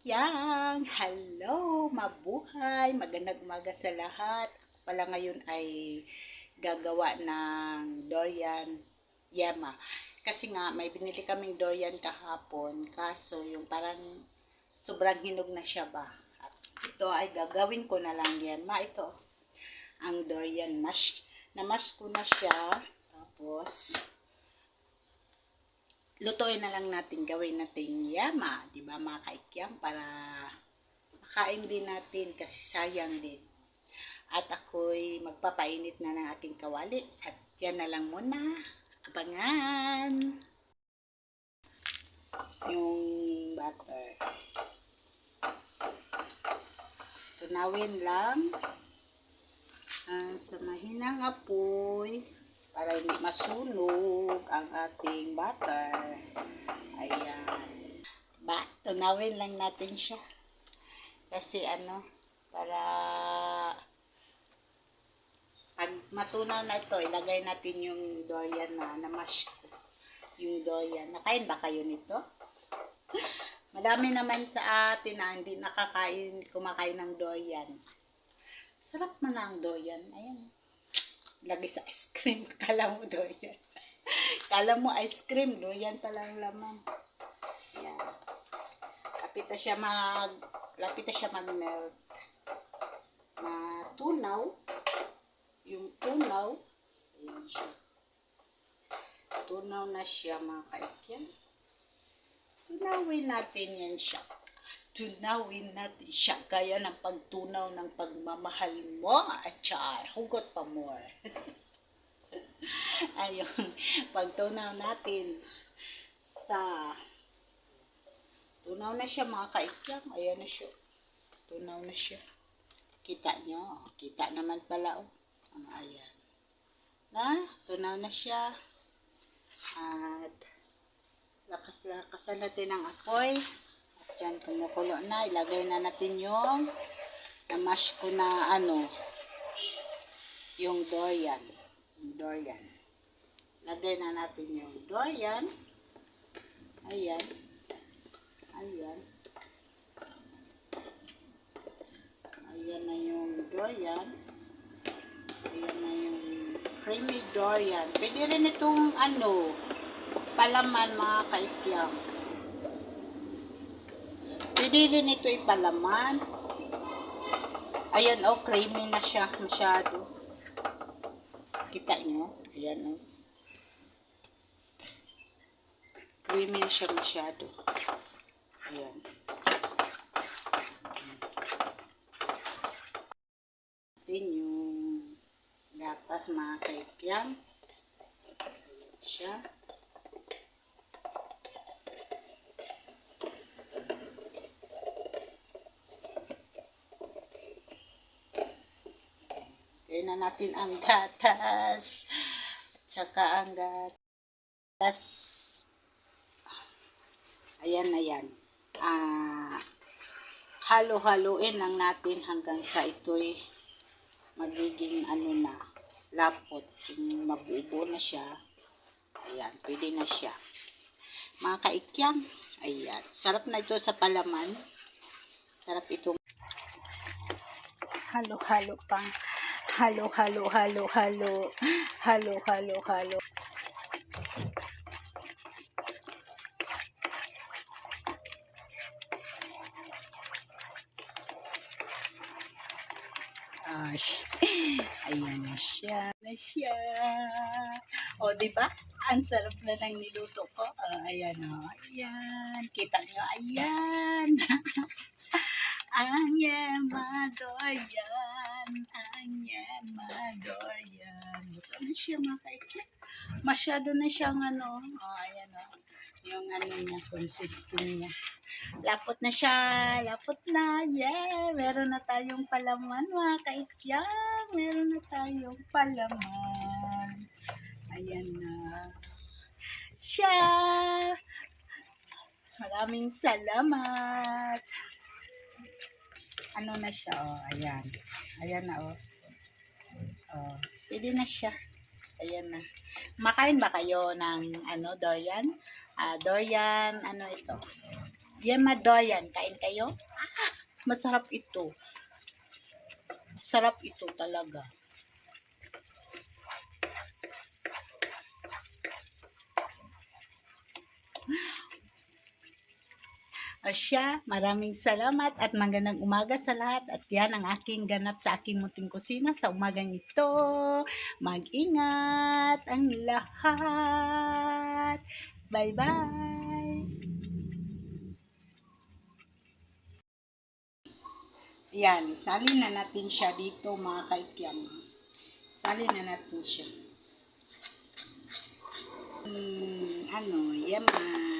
Yang! Hello! Mabuhay! Magandang umaga sa lahat. Ako pala ngayon ay gagawa ng durian yema. Kasi nga, may binili kaming durian kahapon. Kaso, yung parang sobrang hinog na siya ba. At ito ay gagawin ko na lang yema. Ito, ang durian mash. Namash ko na siya. Tapos, lutuin na lang natin, gawin natin yama, di ba mga kaikyang, para makain din natin kasi sayang din. At ako'y magpapainit na ng aking kawali at yan na lang muna. Abangan! Yung butter. Tunawin lang ah, sa mahinang apoy para hindi masunog ang ating butter. Ayan. Ba, tunawin lang natin siya. Kasi ano, para pag matunaw na ito, ilagay natin yung durian na na-mash ko. Yung durian. Nakain ba kayo nito? Madami naman sa atin na hindi nakakain, kumakain ng durian. Sarap man ang durian. Ayan lagay sa ice cream. Kala mo daw yan. Kala mo ice cream, no? Yan palang laman. Yan. Lapit na siya mag, lapit na siya mag-melt. Matunaw. Yung tunaw. Ayan siya. Tunaw na siya, mga kaikyan. Tunawin natin yan siya tunawin natin siya gaya ng pagtunaw ng pagmamahal mo at char, hugot pa more. Ayun, pagtunaw natin sa tunaw na siya mga kaikyam, ayan na siya. Tunaw na siya. Kita nyo, kita naman pala oh. Ang ayan. Na, tunaw na siya. At lakas-lakasan natin ang apoy. Diyan, kumukulo na. Ilagay na natin yung na-mash ko na ano, yung durian. Yung durian. Lagay na natin yung durian. Ayan. Ayan. Ayan na yung durian. Ayan na yung creamy durian. Pwede rin itong ano, palaman mga kaikyam. Pwede rin ito ipalaman. Ayan, oh, creamy na siya masyado. Kita nyo? Ayan, oh. Creamy siya masyado. Ayan. Ayan yung gatas mga kaikyam. Siya. Kaya na natin ang gatas. Tsaka ang gatas. Ayan na yan. Ah, halo-haloin lang natin hanggang sa ito'y magiging ano na, lapot. Yung na siya. Ayan, pwede na siya. Mga kaikyang, ayan. Sarap na ito sa palaman. Sarap itong halo-halo pang halo halo halo halo halo halo halo Ash. Ayan na siya. Na siya. O, di ba? Ang sarap na ng niluto ko. O, ayan o. Ayan. Kita nyo. Ayan. ang yemador yan. Ang yemador yan. Ito na siya mga kaikya. Masyado na siyang ano. O, ayan o. Yung ano niya, consistent niya. Lapot na siya. Lapot na. Yeah. Meron na tayong palaman mga kaikya. Meron na tayong palaman. Ayan na. Siya. Maraming salamat. Ano na siya, oh. Ayan. Ayan na, oh. Oh. Pwede na siya. Ayan na. Makain ba kayo ng, ano, durian? Ah, durian, ano ito? Yema Doyan, kain kayo? Ah, masarap ito. Masarap ito talaga. Asya, maraming salamat at magandang umaga sa lahat. At yan ang aking ganap sa aking munting kusina sa umagang ito. Mag-ingat ang lahat. Bye-bye. Yan, salin na natin siya dito mga kaikyam. Salin na natin siya. Hmm, ano, yaman.